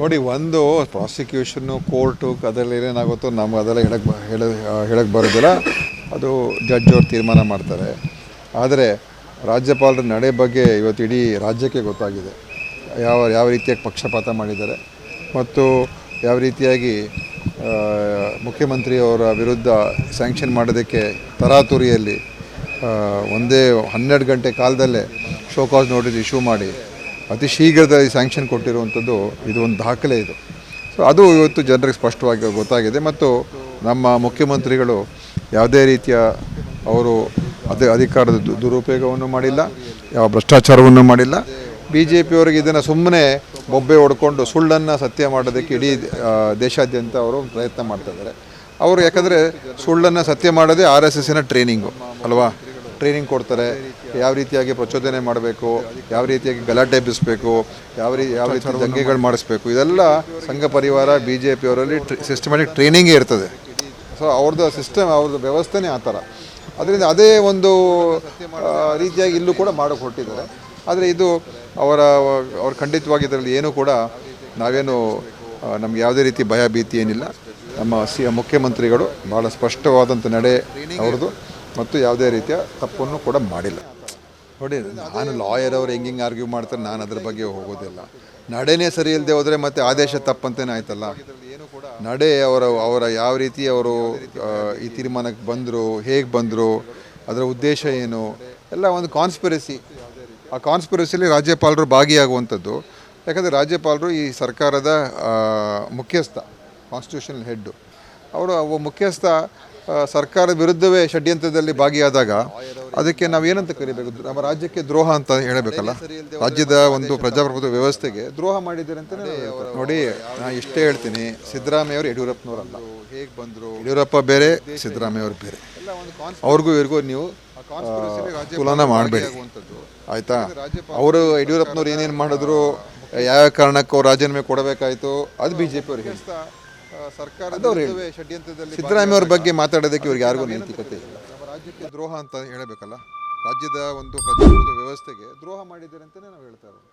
ನೋಡಿ, ಒಂದು ಪ್ರಾಸಿಕ್ಯೂಷನ್ನು ಕೋರ್ಟು ಅದರಲ್ಲಿ ಏನೇನಾಗುತ್ತೋ ನಮ್ಗೆ ಅದೆಲ್ಲ ಹೇಳಕ್ಕೆ ಹೇಳ ಹೇಳಕ್ಕೆ ಬರೋದಿಲ್ಲ. ಅದು ಜಡ್ಜ್ ಅವ್ರು ತೀರ್ಮಾನ ಮಾಡ್ತಾರೆ. ಆದರೆ ರಾಜ್ಯಪಾಲರ ನಡೆ ಬಗ್ಗೆ ಇವತ್ತು ಇಡೀ ರಾಜ್ಯಕ್ಕೆ ಗೊತ್ತಾಗಿದೆ. ಯಾವ ಯಾವ ರೀತಿಯಾಗಿ ಪಕ್ಷಪಾತ ಮಾಡಿದ್ದಾರೆ. ಮತ್ತು ಯಾವ ರೀತಿಯಾಗಿ ಮುಖ್ಯಮಂತ್ರಿಯವರ ವಿರುದ್ಧ ಸ್ಯಾಂಕ್ಷನ್ ಮಾಡೋದಕ್ಕೆ ತರಾತುರಿಯಲ್ಲಿ ಒಂದೇ ಹನ್ನೆರಡು ಗಂಟೆ ಕಾಲದಲ್ಲೇ ಶೋಕಾಸ್ ನೋಟಿಸ್ ಇಶ್ಯೂ ಮಾಡಿ ಅತಿ ಶೀಘ್ರದಲ್ಲಿ ಸ್ಯಾಂಕ್ಷನ್ ಕೊಟ್ಟಿರುವಂಥದ್ದು ಇದು ಒಂದು ದಾಖಲೆ ಇದು. ಸೊ ಅದು ಇವತ್ತು ಜನರಿಗೆ ಸ್ಪಷ್ಟವಾಗಿ ಗೊತ್ತಾಗಿದೆ ಮತ್ತು ನಮ್ಮ ಮುಖ್ಯಮಂತ್ರಿಗಳು ಯಾವುದೇ ರೀತಿಯ ಅವರು ಅದೇ ಅಧಿಕಾರದ ದುರುಪಯೋಗವನ್ನು ಮಾಡಿಲ್ಲ, ಯಾವ ಭ್ರಷ್ಟಾಚಾರವನ್ನು ಮಾಡಿಲ್ಲ. ಬಿ ಜೆ ಪಿಯವರಿಗೆ ಇದನ್ನು ಸುಮ್ಮನೆ ಬೊಬ್ಬೆ ಹೊಡ್ಕೊಂಡು ಸುಳ್ಳನ್ನು ಸತ್ಯ ಮಾಡೋದಕ್ಕೆ ಇಡೀ ದೇಶಾದ್ಯಂತ ಅವರು ಪ್ರಯತ್ನ ಮಾಡ್ತಾ ಇದ್ದಾರೆ. ಅವರು ಯಾಕಂದರೆ ಸುಳ್ಳನ್ನು ಸತ್ಯ ಮಾಡೋದೇ ಆರ್ ಎಸ್ ಎಸ್ಸಿನ ಟ್ರೈನಿಂಗು ಅಲ್ವಾ? ಟ್ರೈನಿಂಗ್ ಕೊಡ್ತಾರೆ ಯಾವ ರೀತಿಯಾಗಿ ಪ್ರಚೋದನೆ ಮಾಡಬೇಕು ಯಾವ ರೀತಿಯಾಗಿ ಗಲಾಟೆ ಎಬ್ಬಿಸಬೇಕು ಯಾವ ರೀತಿ ಯಾವ ರೀತಿ ದಂಗೆಗಳು ಮಾಡಿಸ್ಬೇಕು ಇದೆಲ್ಲ ಸಂಘ ಪರಿವಾರ ಬಿ ಜೆ ಪಿಯವರಲ್ಲಿ ಸಿಸ್ಟಮ್ಯಾಟಿಕ್ ಟ್ರೈನಿಂಗೇ ಇರ್ತದೆ. ಸೊ ಅವ್ರದ್ದು ಸಿಸ್ಟಮ್ ಅವ್ರದ್ದು ವ್ಯವಸ್ಥೆನೇ ಆ ಥರ. ಅದರಿಂದ ಅದೇ ಒಂದು ರೀತಿಯಾಗಿ ಇಲ್ಲೂ ಕೂಡ ಮಾಡೋಕೆ ಹೊರಟಿದ್ದಾರೆ. ಆದರೆ ಇದು ಅವರ ಅವ್ರ ಖಂಡಿತವಾಗಿ ಇದರಲ್ಲಿ ಏನೂ ಕೂಡ ನಾವೇನು ನಮ್ಗೆ ಯಾವುದೇ ರೀತಿ ಭಯ ಭೀತಿ ಏನಿಲ್ಲ. ನಮ್ಮ ಸಿ ಮುಖ್ಯಮಂತ್ರಿಗಳು ಭಾಳ ಸ್ಪಷ್ಟವಾದಂಥ ನಡೆ ಅವ್ರದ್ದು. ಮತ್ತು ಯಾವುದೇ ರೀತಿಯ ತಪ್ಪನ್ನು ಕೂಡ ಮಾಡಿಲ್ಲ. ನೋಡಿ, ನಾನು ಲಾಯರ್ ಅವ್ರು ಹೆಂಗೆ ಹಿಂಗೆ ಆರ್ಗ್ಯೂ ಮಾಡ್ತಾರೆ, ನಾನು ಅದ್ರ ಬಗ್ಗೆ ಹೋಗೋದಿಲ್ಲ. ನಡೆನೇ ಸರಿ ಇಲ್ಲದೆ ಹೋದರೆ ಮತ್ತೆ ಆದೇಶ ತಪ್ಪಂತೇನೆ ಆಯ್ತಲ್ಲ? ನಡೆ ಅವರ ಅವರ ಯಾವ ರೀತಿ ಅವರು ಈ ತೀರ್ಮಾನಕ್ಕೆ ಬಂದರು, ಹೇಗೆ ಬಂದರು, ಅದರ ಉದ್ದೇಶ ಏನು? ಎಲ್ಲ ಒಂದು ಕಾನ್ಸ್ಪಿರಸಿ ಆ ಕಾನ್ಸ್ಪಿರಸಿಲಿ ರಾಜ್ಯಪಾಲರು ಭಾಗಿಯಾಗುವಂಥದ್ದು. ಯಾಕಂದರೆ ರಾಜ್ಯಪಾಲರು ಈ ಸರ್ಕಾರದ ಮುಖ್ಯಸ್ಥ ಕಾನ್ಸ್ಟಿಟ್ಯೂಷನಲ್ ಹೆಡ್ಡು ಅವರು ಒಬ್ಬ ಮುಖ್ಯಸ್ಥ ಸರ್ಕಾರದ ವಿರುದ್ಧವೇ ಷಡ್ಯಂತ್ರದಲ್ಲಿ ಭಾಗಿಯಾದಾಗ ಅದಕ್ಕೆ ನಾವು ಏನಂತ ಕರಿಬೇಕು? ನಮ್ಮ ರಾಜ್ಯಕ್ಕೆ ದ್ರೋಹ ಅಂತ ಹೇಳಬೇಕಲ್ಲ? ರಾಜ್ಯದ ಒಂದು ಪ್ರಜಾಪ್ರಭುತ್ವ ವ್ಯವಸ್ಥೆಗೆ ದ್ರೋಹ ಮಾಡಿದ್ದಾರೆ ಅಂತ ನೋಡಿ ನಾನು ಇಷ್ಟೇ ಹೇಳ್ತೀನಿ ಸಿದ್ದರಾಮಯ್ಯ ಅವರು ಯಡಿಯೂರಪ್ಪನವರಲ್ಲ. ಹೇಗೆ ಬಂದರು ಯಡಿಯೂರಪ್ಪ ಬೇರೆ ಸಿದ್ದರಾಮಯ್ಯ ಅವರು ಬೇರೆ. ಅವ್ರಿಗೂ ಇವ್ರಿಗೂ ನೀವು ತುಲನ ಮಾಡಬೇಡಿ. ಆಯಿತಾ? ಅವರು ಯಡಿಯೂರಪ್ಪನವ್ರು ಏನೇನು ಮಾಡಿದ್ರು, ಯಾವ ಕಾರಣಕ್ಕೂ ರಾಜೀನಾಮೆ ಕೊಡಬೇಕಾಯಿತು. ಅದು ಬಿ ಜೆ ಪಿ ಅವ್ರಿಗೆ ಸರ್ಕಾರದ ಸಿದ್ದರಾಮಯ್ಯ ಅವ್ರ ಬಗ್ಗೆ ಮಾತಾಡೋದಕ್ಕೆ ಇವ್ರಿಗೆ ಯಾರಿಗೂ ನೈತಿಕತೆ ಇಲ್ಲ. ನಮ್ಮ ರಾಜ್ಯಕ್ಕೆ ದ್ರೋಹ ಅಂತ ಹೇಳಬೇಕಲ್ಲ? ರಾಜ್ಯದ ಒಂದು ಪ್ರಜಾಪ್ರಭುತ್ವ ವ್ಯವಸ್ಥೆಗೆ ದ್ರೋಹ ಮಾಡಿದ್ದಾರೆ ಅಂತಲೇ ನಾವು ಹೇಳ್ತಾ ಇರೋದು.